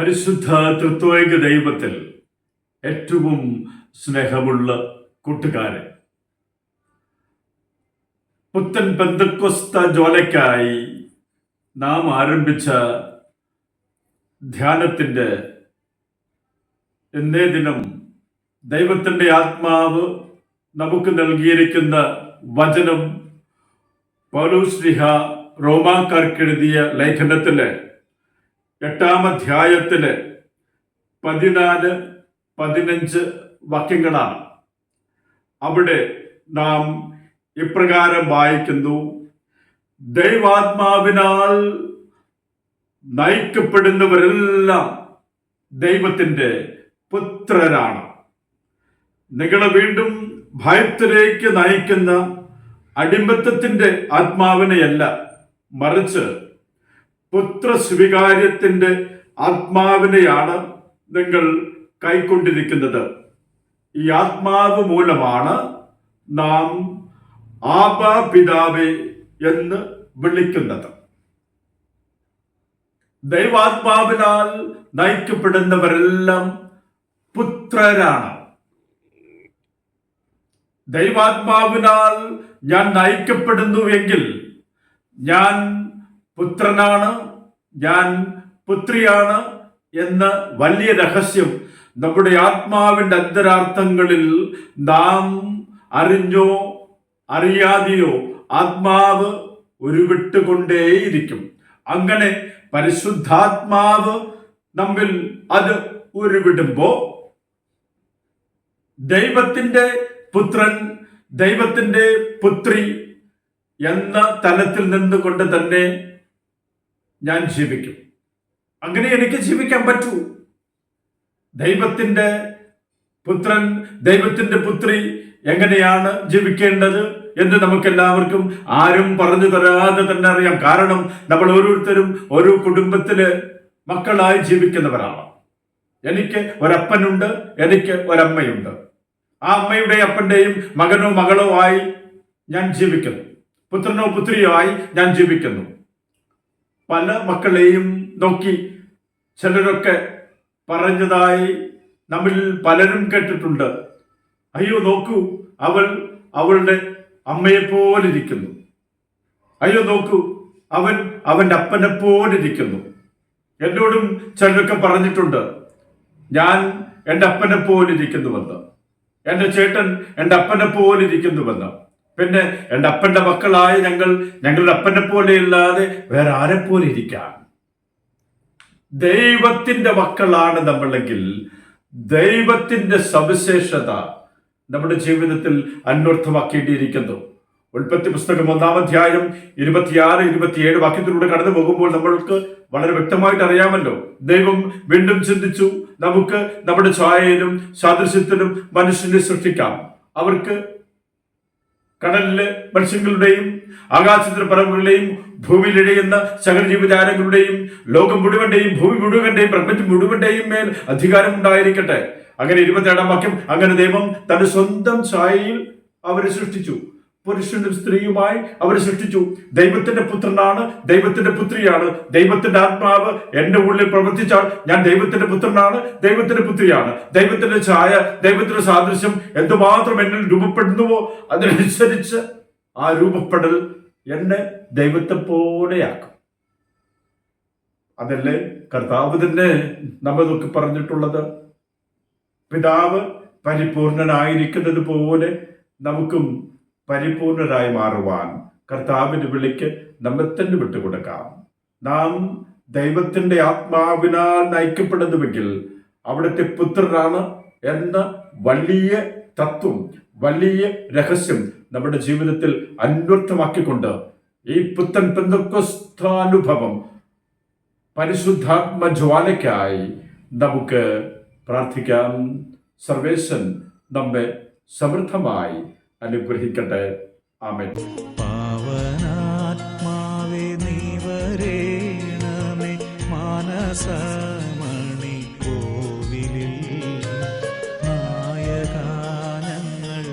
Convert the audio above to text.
പരിശുദ്ധ തൃത്വൈക ദൈവത്തിൽ ഏറ്റവും സ്നേഹമുള്ള കൂട്ടുകാരൻ. പുത്തൻ പെന്തക്കൊസ്ത ജോലയ്ക്കായി നാം ആരംഭിച്ച ധ്യാനത്തിന്റെ എന്നേ ദിനം ദൈവത്തിന്റെ ആത്മാവ് നമുക്ക് നൽകിയിരിക്കുന്ന വചനം പൗലോശ്ലിഹ റോമാക്കാർക്കെഴുതിയ ലേഖനത്തിലെ എട്ടാം അധ്യായത്തിലെ പതിനാല് പതിനഞ്ച് വാക്യങ്ങളാണ്. അവിടെ നാം ഇപ്രകാരം വായിക്കുന്നു. ദൈവാത്മാവിനാൽ നയിക്കപ്പെടുന്നവരെല്ലാം ദൈവത്തിന്റെ പുത്രരാണ്. നിങ്ങളെ വീണ്ടും ഭയത്തിലേക്ക് നയിക്കുന്ന അടിമത്തത്തിന്റെ ആത്മാവിനെയല്ല മറിച്ച് പുത്രസ്വീകാര്യത്തിന്റെ ആത്മാവിനെയാണ് നിങ്ങൾ കൈക്കൊണ്ടിരിക്കുന്നത്. ഈ ആത്മാവ് മൂലമാണ് നാം ആപ എന്ന് വിളിക്കുന്നത്. ദൈവാത്മാവിനാൽ നയിക്കപ്പെടുന്നവരെല്ലാം പുത്രരാണ്. ദൈവാത്മാവിനാൽ ഞാൻ നയിക്കപ്പെടുന്നുവെങ്കിൽ ഞാൻ പുത്രനാണ്. ഞാൻ പുത്രിയാണ് എന്ന വലിയ രഹസ്യം നമ്മുടെ ആത്മാവിന്റെ അന്തരാർത്ഥങ്ങളിൽ നാം അറിഞ്ഞോ അറിയാതെയോ ആത്മാവ് ഉരുവിട്ടുകൊണ്ടേയിരിക്കും. അങ്ങനെ പരിശുദ്ധാത്മാവ് നമ്മിൽ അത് ഉരുവിടുമ്പോ ദൈവത്തിന്റെ പുത്രൻ ദൈവത്തിന്റെ പുത്രി എന്ന തലത്തിൽ നിന്നുകൊണ്ട് തന്നെ ഞാൻ ജീവിക്കും. അങ്ങനെ എനിക്ക് ജീവിക്കാൻ പറ്റൂ. ദൈവത്തിന്റെ പുത്രൻ ദൈവത്തിന്റെ പുത്രി എങ്ങനെയാണ് ജീവിക്കേണ്ടത് എന്ന് നമുക്കെല്ലാവർക്കും ആരും പറഞ്ഞു തരാതെ തന്നെ അറിയാം. കാരണം നമ്മൾ ഓരോരുത്തരും ഓരോ കുടുംബത്തിലെ മക്കളായി ജീവിക്കുന്നവരാണ്. എനിക്ക് ഒരപ്പനുണ്ട് എനിക്ക് ഒരമ്മയുണ്ട്. ആ അമ്മയുടെ അപ്പന്റെയും മകനോ മകളോ ആയി ഞാൻ ജീവിക്കുന്നു. പുത്രനോ പുത്രിയോ ആയി ഞാൻ ജീവിക്കുന്നു. പല മക്കളെയും നോക്കി ചിലരൊക്കെ പറഞ്ഞതായി നമ്മിൽ പലരും കേട്ടിട്ടുണ്ട്. അയ്യോ നോക്കൂ അവൾ അവളുടെ അമ്മയെ പോലിരിക്കുന്നു അയ്യോ നോക്കൂ അവൻ അവന്റെ അപ്പനെ പോലിരിക്കുന്നു എന്നോടും ചിലരൊക്കെ പറഞ്ഞിട്ടുണ്ട് ഞാൻ എന്റെ അപ്പനെ പോലിരിക്കുന്നുവെന്ന് എന്റെ ചേട്ടൻ എന്റെ അപ്പനെ പോലിരിക്കുന്നുവെന്ന് പിന്നെ എന്റെ അപ്പന്റെ മക്കളായ ഞങ്ങൾ ഞങ്ങളുടെ അപ്പനെ പോലെ ഇല്ലാതെ വേറെ ആരെ പോലെ ഇരിക്കാം? ദൈവത്തിന്റെ മക്കളാണ് നമ്മളെങ്കിൽ ദൈവത്തിന്റെ സവിശേഷത നമ്മുടെ ജീവിതത്തിൽ അന്വർത്ഥമാക്കേണ്ടിയിരിക്കുന്നു ഉൽപ്പത്തി പുസ്തകം ഒന്നാം അധ്യായം ഇരുപത്തിയാറ് ഇരുപത്തിയേഴ് വാക്യത്തിലൂടെ കടന്നു പോകുമ്പോൾ നമ്മൾക്ക് വളരെ വ്യക്തമായിട്ട് അറിയാമല്ലോ. ദൈവം വീണ്ടും ചിന്തിച്ചു നമുക്ക് നമ്മുടെ ഛായയിലും സാദൃശ്യത്തിലും മനുഷ്യനെ സൃഷ്ടിക്കാം. അവർക്ക് കടലിലെ മത്സ്യങ്ങളുടെയും ആകാശത്തിലെ പറവുകളുടെയും ഭൂമിയിലിഴയുന്ന സകല ജീവജാലങ്ങളുടെയും ലോകം മുഴുവന്റെയും ഭൂമി മുഴുവന്റെയും പ്രപഞ്ചം മുഴുവന്റെയും മേൽ അധികാരം ഉണ്ടായിരിക്കട്ടെ. അങ്ങനെ ഇരുപത്തിയേഴാം വാക്യം അങ്ങനെ ദൈവം തന്റെ സ്വന്തം ഛായയിൽ അവരെ സൃഷ്ടിച്ചു. പുരുഷനും സ്ത്രീയുമായി അവർ സൃഷ്ടിച്ചു. ദൈവത്തിന്റെ പുത്രനാണ് ദൈവത്തിന്റെ പുത്രിയാണ്. ദൈവത്തിന്റെ ആത്മാവ് എന്റെ ഉള്ളിൽ പ്രവർത്തിച്ചാൽ ഞാൻ ദൈവത്തിന്റെ പുത്രനാണ് ദൈവത്തിന്റെ പുത്രിയാണ്. ദൈവത്തിന്റെ ഛായ ദൈവത്തിന്റെ സാദൃശ്യം എന്തുമാത്രം എന്നിൽ രൂപപ്പെടുന്നുവോ അതിനനുസരിച്ച് ആ രൂപപ്പെടൽ എന്നെ ദൈവത്തെ പോലെയാക്കും. അതല്ലേ കർത്താവ് തന്നെ നമ്മൾക്ക് പറഞ്ഞിട്ടുള്ളത്? പിതാവ് പരിപൂർണനായിരിക്കുന്നത് പോലെ നമുക്കും പരിപൂർണരായി മാറുവാൻ കർത്താവിന് വിളിക്ക് നമ്മെ തന്നെ വിട്ടുകൊടുക്കാം. നാം ദൈവത്തിന്റെ ആത്മാവിനാൽ നയിക്കപ്പെടുന്നുവെങ്കിൽ അവിടുത്തെ പുത്രനാണ് എന്ന വലിയ തത്വം വലിയ രഹസ്യം നമ്മുടെ ജീവിതത്തിൽ അന്വർത്ഥമാക്കിക്കൊണ്ട് ഈ പുത്തൻ പെന്തക്കൊസ്ഥാനുഭവം പരിശുദ്ധാത്മ ജ്വാലയ്ക്കായി നമുക്ക് പ്രാർത്ഥിക്കാം. സർവേശൻ നമ്മെ സമൃദ്ധമായി അനുഗ്രഹിക്കട്ടെ. ആമേൻ. പാവനാത്മാവേ നീ വരേണമേ മാനസമണി കോവിലിൽ. നായകാനങ്ങൾ